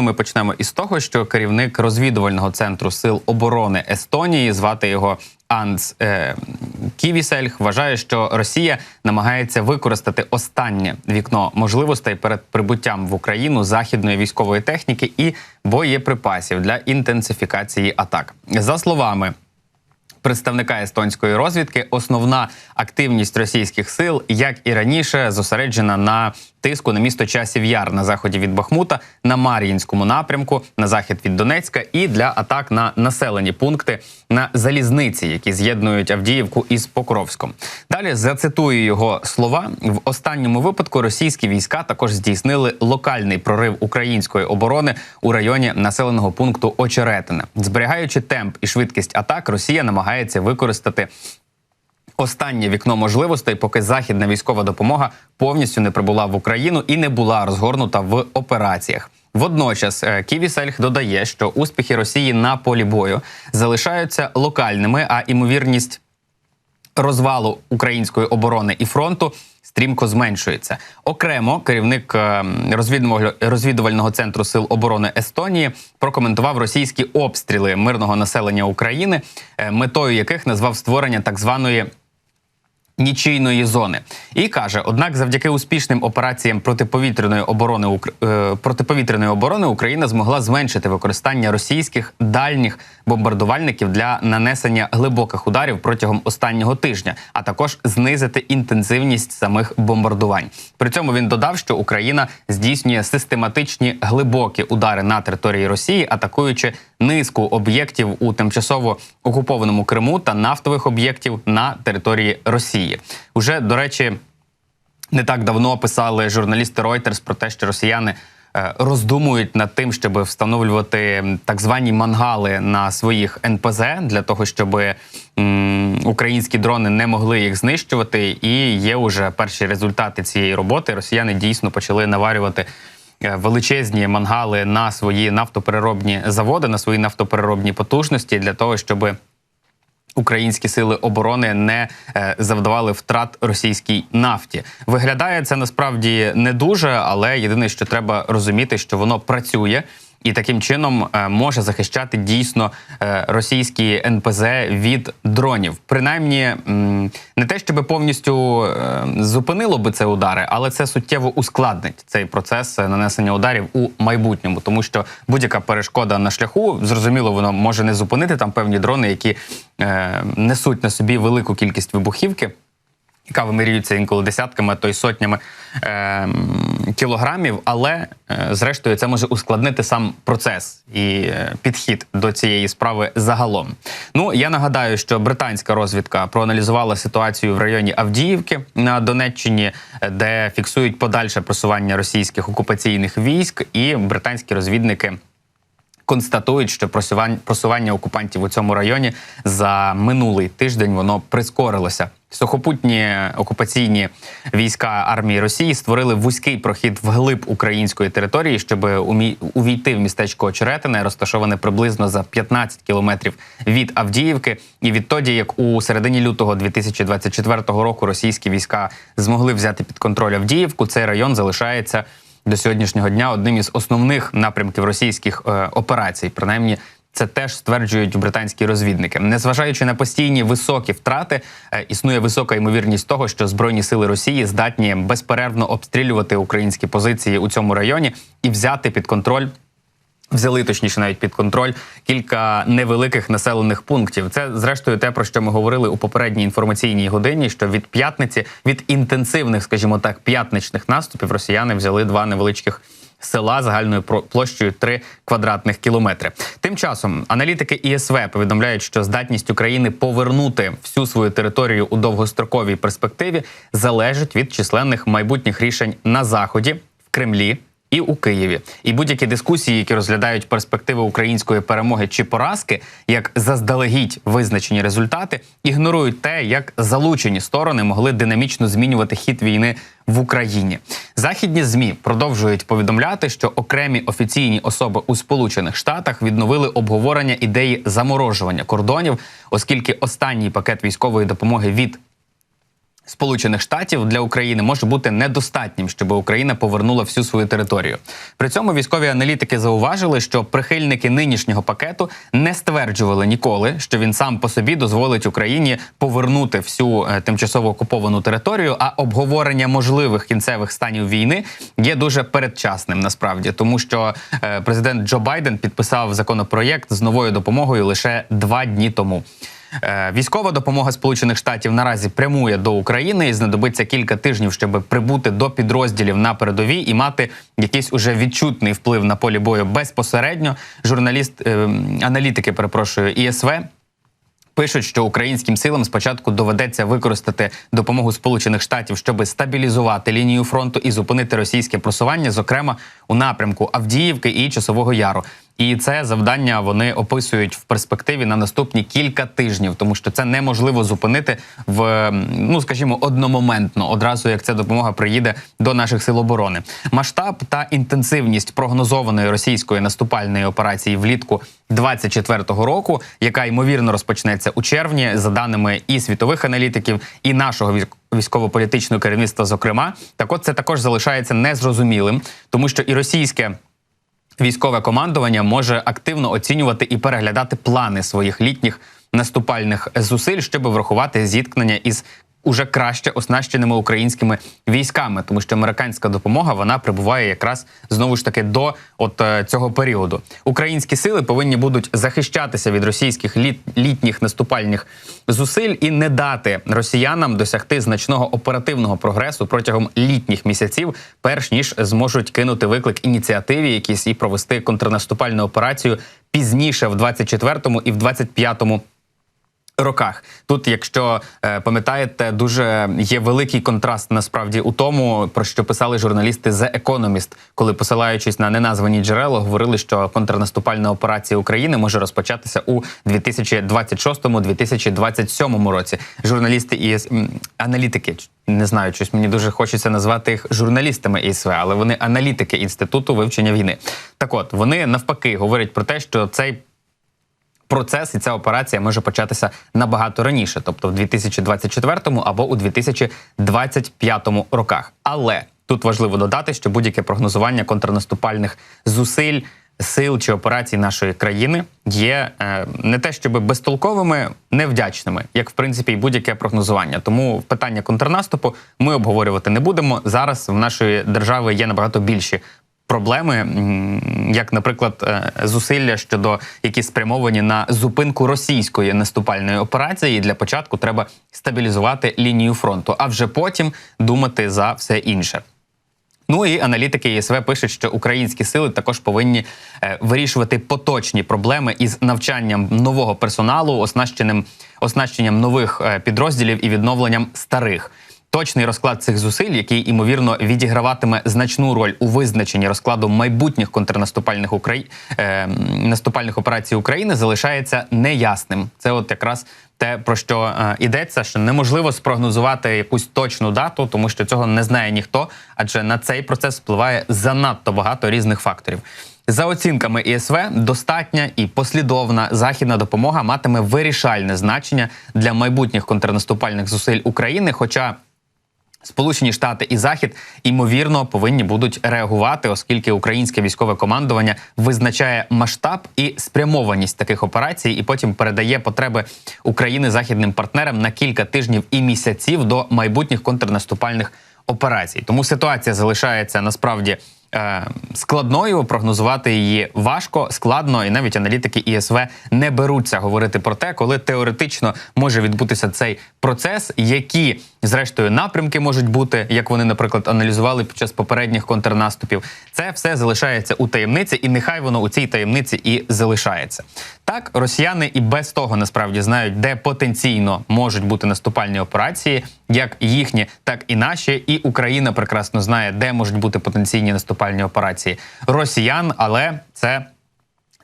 Ну, ми почнемо із того, що керівник розвідувального центру сил оборони Естонії, звати його Анс е, Ківісельх, вважає, що Росія намагається використати останнє вікно можливостей перед прибуттям в Україну західної військової техніки і боєприпасів для інтенсифікації атак. За словами представника естонської розвідки, основна активність російських сил, як і раніше, зосереджена на тиску на місто Часів Яр на заході від Бахмута, на Мар'їнському напрямку, на захід від Донецька, і для атак на населені пункти на залізниці, які з'єднують Авдіївку із Покровськом. Далі зацитую його слова: в останньому випадку російські війська також здійснили локальний прорив української оборони у районі населеного пункту Очеретине, зберігаючи темп і швидкість атак, Росія намагається використати останнє вікно можливостей, поки західна військова допомога повністю не прибула в Україну і не була розгорнута в операціях. Водночас е, Ківісельх додає, що успіхи Росії на полі бою залишаються локальними, а імовірність розвалу української оборони і фронту стрімко зменшується. Окремо керівник е, розвідувального центру сил оборони Естонії прокоментував російські обстріли мирного населення України, е, метою яких назвав створення так званої нічийної зони і каже: однак, завдяки успішним операціям протиповітряної оборони е, протиповітряної оборони Україна змогла зменшити використання російських дальніх бомбардувальників для нанесення глибоких ударів протягом останнього тижня, а також знизити інтенсивність самих бомбардувань. При цьому він додав, що Україна здійснює систематичні глибокі удари на території Росії, атакуючи низку об'єктів у тимчасово окупованому Криму та нафтових об'єктів на території Росії. Уже до речі, не так давно писали журналісти Reuters про те, що росіяни е, роздумують над тим, щоб встановлювати так звані мангали на своїх НПЗ для того, щоб українські дрони не могли їх знищувати. І є уже перші результати цієї роботи. Росіяни дійсно почали наварювати. е, Величезні мангали на свої нафтопереробні заводи, на свої нафтопереробні потужності для того, щоб українські сили оборони не е, завдавали втрат російській нафті. Виглядає це насправді не дуже, але єдине, що треба розуміти, що воно працює. І таким чином е, може захищати дійсно е, російські НПЗ від дронів. Принаймні, не те, щоб повністю е, зупинило би це удари, але це суттєво ускладнить цей процес нанесення ударів у майбутньому, тому що будь-яка перешкода на шляху, зрозуміло, воно може не зупинити там певні дрони, які несуть на собі велику кількість вибухівки яка вимірюється інколи десятками, а то й сотнями е, кілограмів, але е, зрештою це може ускладнити сам процес і е, підхід до цієї справи загалом. Ну я нагадаю, що британська розвідка проаналізувала ситуацію в районі Авдіївки на Донеччині, де фіксують подальше просування російських окупаційних військ, і британські розвідники констатують, що просувань- просування окупантів у цьому районі за минулий тиждень воно прискорилося. Сухопутні окупаційні війська армії Росії створили вузький прохід вглиб української території, щоб увійти в містечко Очеретине, розташоване приблизно за 15 кілометрів від Авдіївки. І відтоді, як у середині лютого 2024 року російські війська змогли взяти під контроль Авдіївку, цей район залишається до сьогоднішнього дня одним із основних напрямків російських е, операцій. Принаймні, це теж стверджують британські розвідники. Незважаючи на постійні високі втрати, е, існує висока ймовірність того, що збройні сили Росії здатні безперервно обстрілювати українські позиції у цьому районі і взяти під контроль Взяли точніше навіть під контроль кілька невеликих населених пунктів. Це зрештою те, про що ми говорили у попередній інформаційній годині. Що від п'ятниці, від інтенсивних, скажімо так, п'ятничних наступів росіяни взяли два невеличких села загальною площею 3 квадратних кілометри. Тим часом аналітики ІСВ повідомляють, що здатність України повернути всю свою територію у довгостроковій перспективі залежить від численних майбутніх рішень на заході в Кремлі і у Києві. І будь-які дискусії, які розглядають перспективи української перемоги чи поразки, як заздалегідь визначені результати, ігнорують те, як залучені сторони могли динамічно змінювати хід війни в Україні. Західні змі продовжують повідомляти, що окремі офіційні особи у Сполучених Штатах відновили обговорення ідеї заморожування кордонів, оскільки останній пакет військової допомоги від Сполучених Штатів для України може бути недостатнім, щоб Україна повернула всю свою територію. При цьому військові аналітики зауважили, що прихильники нинішнього пакету не стверджували ніколи, що він сам по собі дозволить Україні повернути всю е, тимчасово окуповану територію. А обговорення можливих кінцевих станів війни є дуже передчасним насправді, тому що е, президент Джо Байден підписав законопроєкт з новою допомогою лише два дні тому. Е, Військова допомога Сполучених Штатів наразі прямує до України і знадобиться кілька тижнів, щоб прибути до підрозділів на передовій і мати якийсь уже відчутний вплив на полі бою безпосередньо. Журналіст е, аналітики, перепрошую, ІСВ Пишуть, що українським силам спочатку доведеться використати допомогу Сполучених Штатів, щоб стабілізувати лінію фронту і зупинити російське просування, зокрема у напрямку Авдіївки і Часового Яру. І це завдання вони описують в перспективі на наступні кілька тижнів, тому що це неможливо зупинити в ну скажімо одномоментно, одразу як ця допомога приїде до наших сил оборони. Масштаб та інтенсивність прогнозованої російської наступальної операції влітку 24-го року, яка ймовірно розпочнеться у червні, за даними і світових аналітиків, і нашого військ- військово-політичного керівництва, зокрема, так от це також залишається незрозумілим, тому що і російське. Військове командування може активно оцінювати і переглядати плани своїх літніх наступальних зусиль, щоб врахувати зіткнення із уже краще оснащеними українськими військами, тому що американська допомога вона прибуває якраз знову ж таки до от е, цього періоду. Українські сили повинні будуть захищатися від російських літ, літніх наступальних зусиль і не дати росіянам досягти значного оперативного прогресу протягом літніх місяців, перш ніж зможуть кинути виклик ініціативі, якісь і провести контрнаступальну операцію пізніше в 24-му і в 25-му роках. Тут, якщо е, пам'ятаєте, дуже є великий контраст насправді у тому, про що писали журналісти The Economist, коли посилаючись на неназвані джерела, говорили, що контрнаступальна операція України може розпочатися у 2026-2027 році. Журналісти і аналітики не знаю, щось мені дуже хочеться назвати їх журналістами ІСВ, але вони аналітики інституту вивчення війни. Так, от вони навпаки говорять про те, що цей процес і ця операція може початися набагато раніше, тобто в 2024 або у 2025 роках. Але тут важливо додати, що будь-яке прогнозування контрнаступальних зусиль. Сил чи операцій нашої країни є е, не те, щоб безтолковими, невдячними, як в принципі і будь-яке прогнозування. Тому питання контрнаступу ми обговорювати не будемо. Зараз в нашої держави є набагато більші проблеми, як, наприклад, е, зусилля щодо які спрямовані на зупинку російської наступальної операції. Для початку треба стабілізувати лінію фронту, а вже потім думати за все інше. Ну і аналітики ЄСВ пишуть, що українські сили також повинні е, вирішувати поточні проблеми із навчанням нового персоналу, оснащеним оснащенням нових е, підрозділів і відновленням старих. Точний розклад цих зусиль, який імовірно відіграватиме значну роль у визначенні розкладу майбутніх контрнаступальних Украї... е, наступальних операцій України, залишається неясним. Це от якраз те, про що е, йдеться, що неможливо спрогнозувати якусь точну дату, тому що цього не знає ніхто, адже на цей процес впливає занадто багато різних факторів. За оцінками ІСВ, достатня і послідовна західна допомога матиме вирішальне значення для майбутніх контрнаступальних зусиль України. Хоча Сполучені Штати і Захід ймовірно повинні будуть реагувати, оскільки українське військове командування визначає масштаб і спрямованість таких операцій, і потім передає потреби України західним партнерам на кілька тижнів і місяців до майбутніх контрнаступальних операцій. Тому ситуація залишається насправді. е, Складною прогнозувати її важко, складно, і навіть аналітики ІСВ не беруться говорити про те, коли теоретично може відбутися цей процес, які зрештою напрямки можуть бути, як вони, наприклад, аналізували під час попередніх контрнаступів. Це все залишається у таємниці, і нехай воно у цій таємниці і залишається. Так, росіяни і без того насправді знають, де потенційно можуть бути наступальні операції, як їхні, так і наші. І Україна прекрасно знає, де можуть бути потенційні наступальні операції росіян, але це.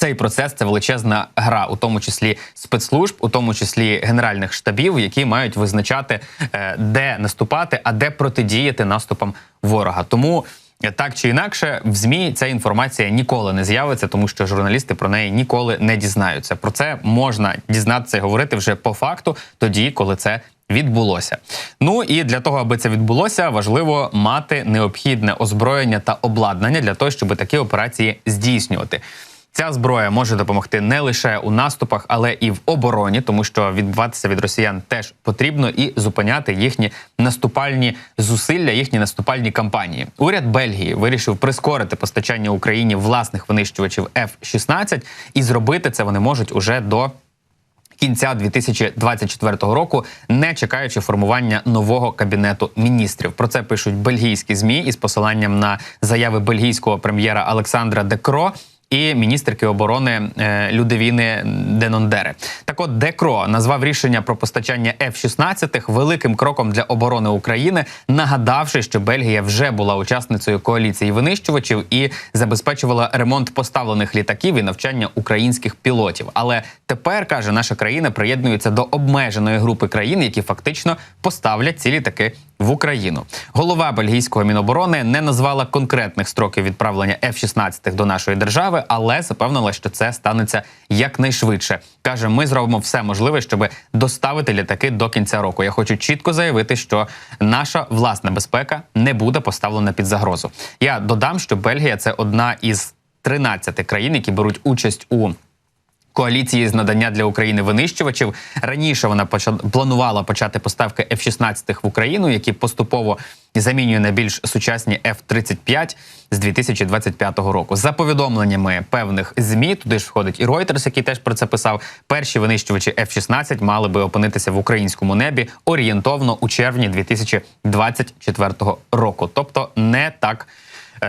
Цей процес це величезна гра, у тому числі спецслужб, у тому числі генеральних штабів, які мають визначати, е, де наступати, а де протидіяти наступам ворога. Тому Так чи інакше, в змі ця інформація ніколи не з'явиться, тому що журналісти про неї ніколи не дізнаються. Про це можна дізнатися і говорити вже по факту, тоді, коли це відбулося. Ну і для того, аби це відбулося, важливо мати необхідне озброєння та обладнання для того, щоб такі операції здійснювати. Ця зброя може допомогти не лише у наступах, але і в обороні, тому що відбуватися від росіян теж потрібно і зупиняти їхні наступальні зусилля, їхні наступальні кампанії. Уряд Бельгії вирішив прискорити постачання Україні власних винищувачів F-16, і зробити це вони можуть уже до. Кінця 2024 року, не чекаючи формування нового кабінету міністрів, про це пишуть бельгійські змі із посиланням на заяви бельгійського прем'єра Олександра Декро і міністерки оборони е, Людовіни Денондери. Так от Декро назвав рішення про постачання F-16 великим кроком для оборони України, нагадавши, що Бельгія вже була учасницею коаліції винищувачів і забезпечувала ремонт поставлених літаків і навчання українських пілотів. Але тепер каже, наша країна приєднується до обмеженої групи країн, які фактично поставлять ці літаки в Україну. Голова бельгійського міноборони не назвала конкретних строків відправлення F-16 до нашої держави, але запевнила, що це станеться якнайшвидше. каже: ми зробимо все можливе, щоб доставити літаки до кінця року. Я хочу чітко заявити, що наша власна безпека не буде поставлена під загрозу. Я додам, що Бельгія це одна із 13 країн, які беруть участь у коаліції з надання для України винищувачів. Раніше вона планувала почати поставки F-16 в Україну, які поступово замінює на більш сучасні F-35 з 2025 року. За повідомленнями певних змі, туди ж входить і Reuters, який теж про це писав. Перші винищувачі F-16 мали би опинитися в українському небі орієнтовно у червні 2024 року, тобто не так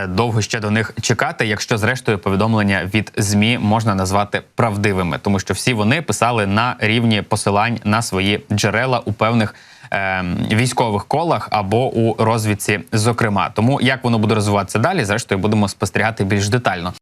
довго ще до них чекати, якщо зрештою повідомлення від змі можна назвати правдивими, тому що всі вони писали на рівні посилань на свої джерела у певних. е, Військових колах або у розвідці, зокрема, тому як воно буде розвиватися далі, зрештою будемо спостерігати більш детально.